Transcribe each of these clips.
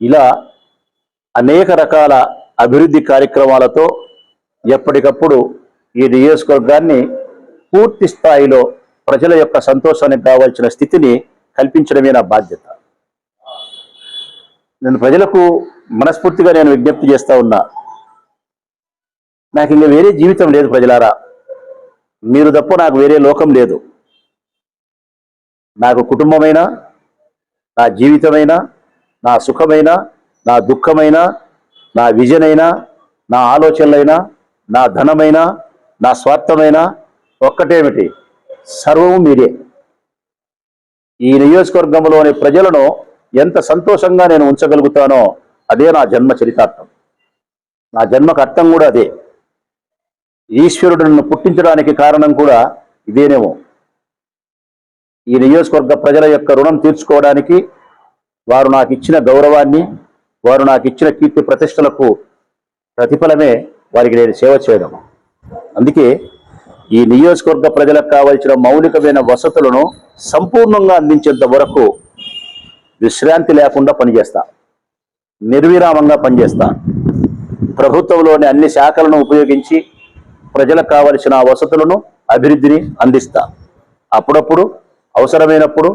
ఇలా అనేక రకాల అభివృద్ధి కార్యక్రమాలతో ఎప్పటికప్పుడు ఈ నియోజకవర్గాన్ని పూర్తి స్థాయిలో ప్రజల యొక్క సంతోషానికి కావాల్సిన స్థితిని కల్పించడమే నా బాధ్యత. నేను ప్రజలకు మనస్ఫూర్తిగా నేను విజ్ఞప్తి చేస్తూ ఉన్నా. నాకు ఇంకా వేరే జీవితం లేదు ప్రజలారా. మీరు తప్ప నాకు వేరే లోకం లేదు. నాకు కుటుంబమైనా నా జీవితమైనా నా సుఖమైన నా దుఃఖమైనా నా విజనైనా నా ఆలోచనలైనా నా ధనమైనా నా స్వార్థమైనా ఒక్కటేమిటి? సర్వము మీరే ఈ నియోజకవర్గంలోని ప్రజలను ఎంత సంతోషంగా నేను ఉంచగలుగుతానో అదే నా జన్మ చరితార్థం. నా జన్మకు అర్థం కూడా అదే. ఈశ్వరుడు నన్ను పుట్టించడానికి కారణం కూడా ఇదేనేమో. ఈ నియోజకవర్గ ప్రజల యొక్క రుణం తీర్చుకోవడానికి వారు నాకు ఇచ్చిన గౌరవాన్ని వారు నాకు ఇచ్చిన కీర్తి ప్రతిష్టలకు ప్రతిఫలమే వారికి నేను సేవ చేయడం. అందుకే ఈ నియోజకవర్గ ప్రజలకు కావలసిన మౌలికమైన వసతులను సంపూర్ణంగా అందించేంత వరకు విశ్రాంతి లేకుండా పనిచేస్తా. నిర్విరామంగా పనిచేస్తా. ప్రభుత్వంలోని అన్ని శాఖలను ఉపయోగించి ప్రజలకు కావలసిన వసతులను అభివృద్ధిని అందిస్తా. అప్పుడప్పుడు అవసరమైనప్పుడు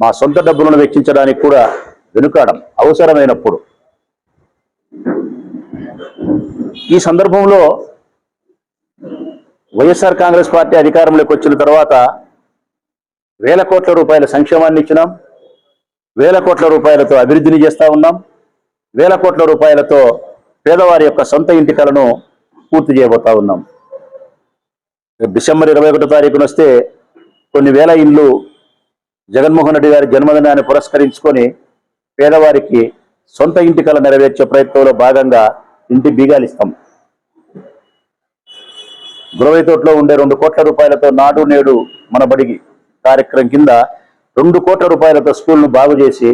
మా సొంత డబ్బులను వెచ్చించడానికి కూడా వెనుకాడం అవసరమైనప్పుడు. ఈ సందర్భంలో వైఎస్ఆర్ కాంగ్రెస్ పార్టీ అధికారంలోకి వచ్చిన తర్వాత వేల కోట్ల రూపాయల సంక్షేమాన్ని ఇచ్చినాం. వేల కోట్ల రూపాయలతో అభివృద్ధిని చేస్తా ఉన్నాం. వేల కోట్ల రూపాయలతో పేదవారి యొక్క సొంత ఇంటి కలను పూర్తి చేయబోతా ఉన్నాం. డిసెంబర్ ఇరవై ఒకటో తారీఖున వస్తే కొన్ని వేల ఇండ్లు జగన్మోహన్ రెడ్డి గారి జన్మదినాన్ని పురస్కరించుకొని పేదవారికి సొంత ఇంటి కళ నెరవేర్చే ప్రయత్నంలో భాగంగా ఇంటి బీగాలు ఇస్తాం. గురవైతోటలో ఉండే రెండు కోట్ల రూపాయలతో నాడు నేడు మన బడిగి కార్యక్రమం కింద రెండు కోట్ల రూపాయలతో స్కూల్ను బాగు చేసి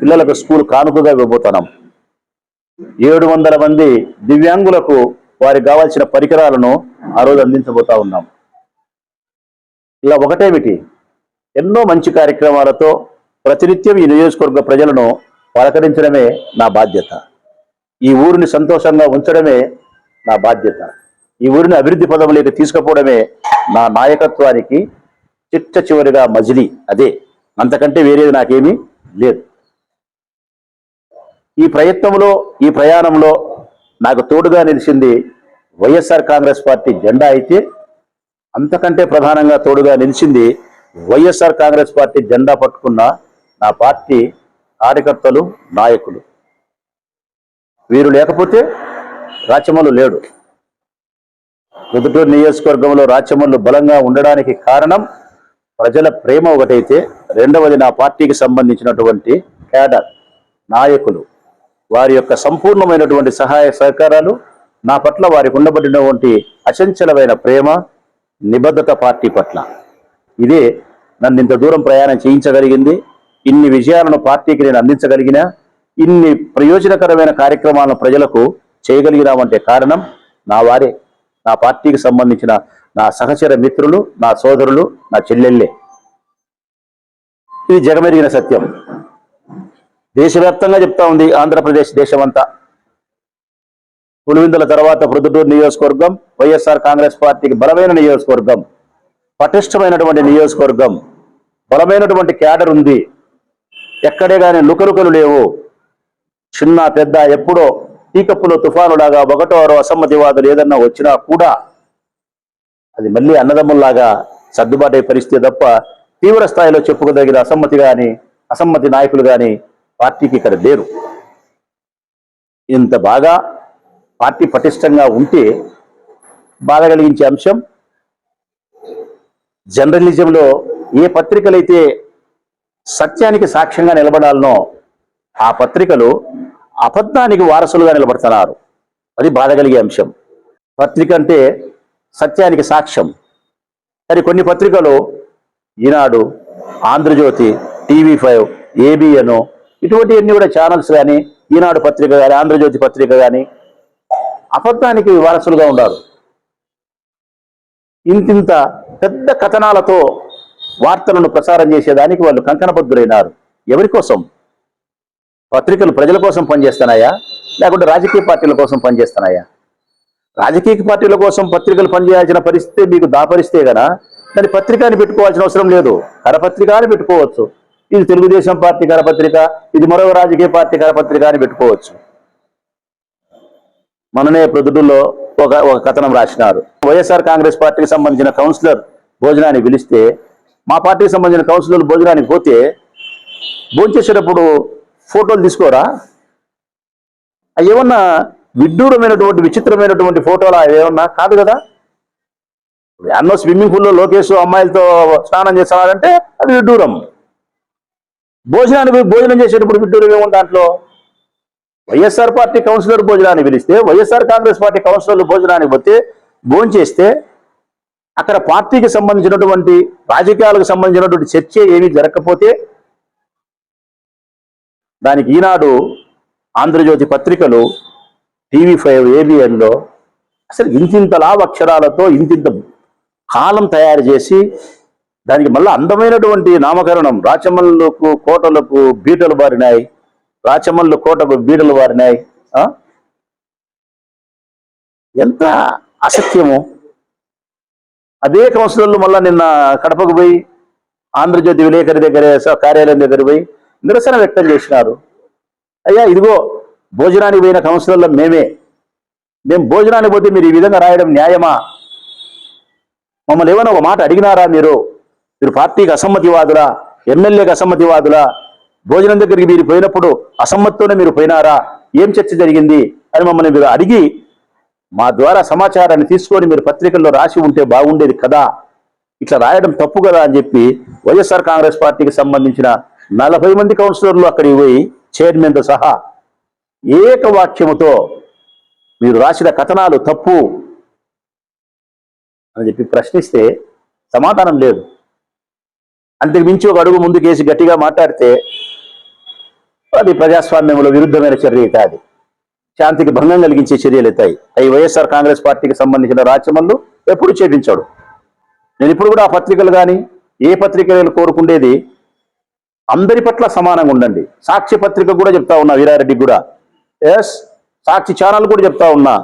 పిల్లలకు స్కూల్ కానుకగా ఇవ్వబోతున్నాం. ఏడు వందల మంది దివ్యాంగులకు వారికి కావాల్సిన పరికరాలను ఆ రోజు అందించబోతా ఉన్నాం. ఇలా ఒకటేమిటి? ఎన్నో మంచి కార్యక్రమాలతో ప్రతినిత్యం ఈ నియోజకవర్గ ప్రజలను పలకరించడమే నా బాధ్యత. ఈ ఊరిని సంతోషంగా ఉంచడమే నా బాధ్యత. ఈ ఊరిని అభివృద్ధి పదవులోకి తీసుకుపోవడమే నా నాయకత్వానికి చిట్ట చివరిగా మజిలీ అదే. అంతకంటే వేరేది నాకేమీ లేదు. ఈ ప్రయత్నంలో ఈ ప్రయాణంలో నాకు తోడుగా నిలిచింది వైఎస్ఆర్ కాంగ్రెస్ పార్టీ జెండా అయితే అంతకంటే ప్రధానంగా తోడుగా నిలిచింది వైఎస్ఆర్ కాంగ్రెస్ పార్టీ జెండా పట్టుకున్న నా పార్టీ కార్యకర్తలు నాయకులు. వీరు లేకపోతే రాచమల్లు లేడు. రుదుటూరు నియోజకవర్గంలో రాచమల్లు బలంగా ఉండడానికి కారణం ప్రజల ప్రేమ ఒకటైతే రెండవది నా పార్టీకి సంబంధించినటువంటి క్యాడర్ నాయకులు. వారి యొక్క సంపూర్ణమైనటువంటి సహాయ సహకారాలు నా పట్ల వారికి ఉండబడినటువంటి అచంచలమైన ప్రేమ నిబద్ధత పార్టీ పట్ల. ఇదే నన్ను ఇంత దూరం ప్రయాణం చేయించగలిగింది. ఇన్ని విజయాలను పార్టీకి నేను అందించగలిగిన ఇన్ని ప్రయోజనకరమైన కార్యక్రమాలను ప్రజలకు చేయగలిగినామంటే కారణం నా వారే. నా పార్టీకి సంబంధించిన నా సహచర మిత్రులు నా సోదరులు నా చెల్లెళ్ళే. ఇది జగమెరిగిన సత్యం. దేశవ్యాప్తంగా చెప్తా ఉంది ఆంధ్రప్రదేశ్ దేశమంతా. పులివిందుల తర్వాత ప్రొద్దుటూరు నియోజకవర్గం వైఎస్ఆర్ కాంగ్రెస్ పార్టీకి బలమైన నియోజకవర్గం పటిష్టమైనటువంటి నియోజకవర్గం బలమైనటువంటి క్యాడర్ ఉంది. ఎక్కడే కానీ లుకలుకలు లేవు. చిన్న పెద్ద ఎప్పుడో టీకప్పులో తుఫానులాగా ఒకటో అరో అసమ్మతివాదులు ఏదన్నా వచ్చినా కూడా అది మళ్ళీ అన్నదమ్ముల్లాగా సర్దుబాటు పరిస్థితి తప్ప తీవ్ర స్థాయిలో చెప్పుకోదగిన అసమ్మతి కానీ అసమ్మతి నాయకులు కానీ పార్టీకి ఇక్కడ లేరు. ఇంత బాగా పార్టీ పటిష్టంగా ఉంటే బాధ కలిగించే అంశం జర్నలిజంలో ఏ పత్రికలైతే సత్యానికి సాక్ష్యంగా నిలబడాలనో ఆ పత్రికలు అబద్ధానికి వారసులుగా నిలబడుతున్నారు. అది బాధ కలిగే అంశం. పత్రిక అంటే సత్యానికి సాక్ష్యం. మరి కొన్ని పత్రికలు Eenadu Andhra Jyothi TV five ABN ఇటువంటివన్నీ కూడా ఛానల్స్ కానీ ఈనాడు పత్రిక కానీ ఆంధ్రజ్యోతి పత్రిక కానీ అబద్ధానికి వారసులుగా ఉన్నారు ఇంతింత పెద్ద కథనాలతో వార్తలను ప్రసారం చేసేదానికి వాళ్ళు కంకణబద్ధులైనారు. ఎవరి కోసం? పత్రికలు ప్రజల కోసం పనిచేస్తున్నాయా? లేకుంటే రాజకీయ పార్టీల కోసం పనిచేస్తున్నాయా? రాజకీయ పార్టీల కోసం పత్రికలు పనిచేయాల్సిన పరిస్థితి మీకు దాపరిస్తే గన దాని పత్రికని పెట్టుకోవాల్సిన అవసరం లేదు. కరపత్రిక అని పెట్టుకోవచ్చు. ఇది తెలుగుదేశం పార్టీ కరపత్రిక ఇది మరో రాజకీయ పార్టీ కరపత్రిక అని పెట్టుకోవచ్చు. మననే ప్రొద్దుటూరులో ఒక ఒక కథనం రాసినారు. వైఎస్ఆర్ కాంగ్రెస్ పార్టీకి సంబంధించిన కౌన్సిలర్ భోజనాన్ని పిలిస్తే మా పార్టీకి సంబంధించిన కౌన్సిలర్ భోజనానికి పోతే భోంచేసేటప్పుడు ఫోటోలు తీసుకోరా? అవి ఏమన్నా విడ్డూరమైనటువంటి విచిత్రమైనటువంటి ఫోటోలు? అవి ఏమన్నా కాదు కదా. అన్నో స్విమ్మింగ్ పూల్లో లోకేష్ అమ్మాయిలతో స్నానం చేస్తున్నారంటే అది విడ్డూరం. భోజనానికి భోజనం చేసేటప్పుడు విడ్డూరం ఏముంది దాంట్లో. వైఎస్ఆర్ పార్టీ కౌన్సిలర్ భోజనాన్ని పిలిస్తే వైఎస్ఆర్ కాంగ్రెస్ పార్టీ కౌన్సిలర్లు భోజనానికి పోతే భోజనం చేస్తే అక్కడ పార్టీకి సంబంధించినటువంటి రాజకీయాలకు సంబంధించినటువంటి చర్చ ఏమీ జరగకపోతే దానికి ఈనాడు ఆంధ్రజ్యోతి పత్రికలు టీవీ ఫైవ్ ఏబిఎన్లో అసలు ఇంతింత అక్షరాలతో ఇంతింత కాలం తయారు చేసి దానికి మళ్ళీ అందమైనటువంటి నామకరణం రాచమల్లుకు కోటలకు బీటలు బారినాయి రాచమల్లు కోటకు బీటలు బారినాయి ఆ? ఎంత అసత్యము అదే కౌన్సిలర్లు మళ్ళీ నిన్న కడపకు పోయి ఆంధ్రజ్యోతి విలేకరి దగ్గర స- కార్యాలయం దగ్గర పోయి నిరసన వ్యక్తం చేసినారు. అయ్యా ఇదిగో భోజనానికి పోయిన కౌన్సిలర్లు మేమే. మేము భోజనానికి పోతే మీరు ఈ విధంగా రాయడం న్యాయమా? మమ్మల్ని ఏమైనా ఒక మాట అడిగినారా మీరు? మీరు పార్టీకి అసమ్మతివాదులా? ఎమ్మెల్యేకి అసమ్మతివాదులా? భోజనం దగ్గరికి మీరు పోయినప్పుడు అసమ్మతితోనే మీరు పోయినారా? ఏం చర్చ జరిగింది? అని మమ్మల్ని మీరు అడిగి మా ద్వారా సమాచారాన్ని తీసుకొని మీరు పత్రికల్లో రాసి ఉంటే బాగుండేది కదా. ఇట్లా రాయడం తప్పు కదా అని చెప్పి వైఎస్ఆర్ కాంగ్రెస్ పార్టీకి సంబంధించిన నలభై మంది కౌన్సిలర్లు అక్కడికి పోయి చైర్మన్తో సహా ఏకవాక్యముతో మీరు రాసిన కథనాలు తప్పు అని చెప్పి ప్రశ్నిస్తే సమాధానం లేదు. అంతకు మించి ఒక అడుగు ముందుకేసి గట్టిగా మాట్లాడితే అది ప్రజాస్వామ్యంలో విరుద్ధమైన చర్య కాదు శాంతికి భంగం కలిగించే చర్యలు ఎత్తాయి. అవి వైఎస్ఆర్ కాంగ్రెస్ పార్టీకి సంబంధించిన రాజ్యమల్లు ఎప్పుడు చేపించాడు నేను ఇప్పుడు కూడా ఆ పత్రికలు కానీ ఏ పత్రికలు కోరుకుండేది అందరి పట్ల సమానంగా ఉండండి. సాక్షి పత్రిక కూడా చెప్తా ఉన్నా వీరారెడ్డి కూడా. ఎస్ సాక్షి ఛానల్ కూడా చెప్తా ఉన్నా.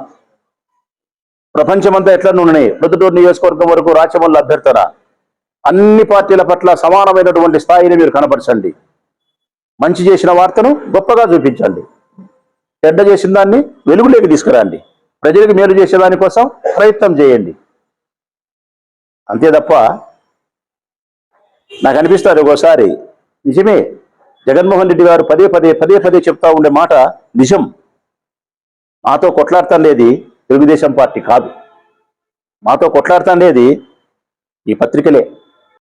ప్రపంచమంతా ఎట్లా ఉన్నాయి? ప్రొద్దుటూరు నియోజకవర్గం వరకు రాచమల్లు అభ్యర్థన అన్ని పార్టీల పట్ల సమానమైనటువంటి స్థాయిని మీరు కనపరచండి. మంచి చేసిన వార్తను గొప్పగా చూపించండి. చెడ్డ చేసిన దాన్ని వెలుగులోకి తీసుకురండి. ప్రజలకు మేలు చేసే దానికోసం ప్రయత్నం చేయండి. అంతే తప్ప నాకు అనిపిస్తారు ఒకసారి నిజమే జగన్మోహన్ రెడ్డి గారు పదే పదే పదే పదే చెప్తా ఉండే మాట నిజం. మాతో కొట్లాడతానేది తెలుగుదేశం పార్టీ కాదు. మాతో కొట్లాడతానేది ఈ పత్రికలే.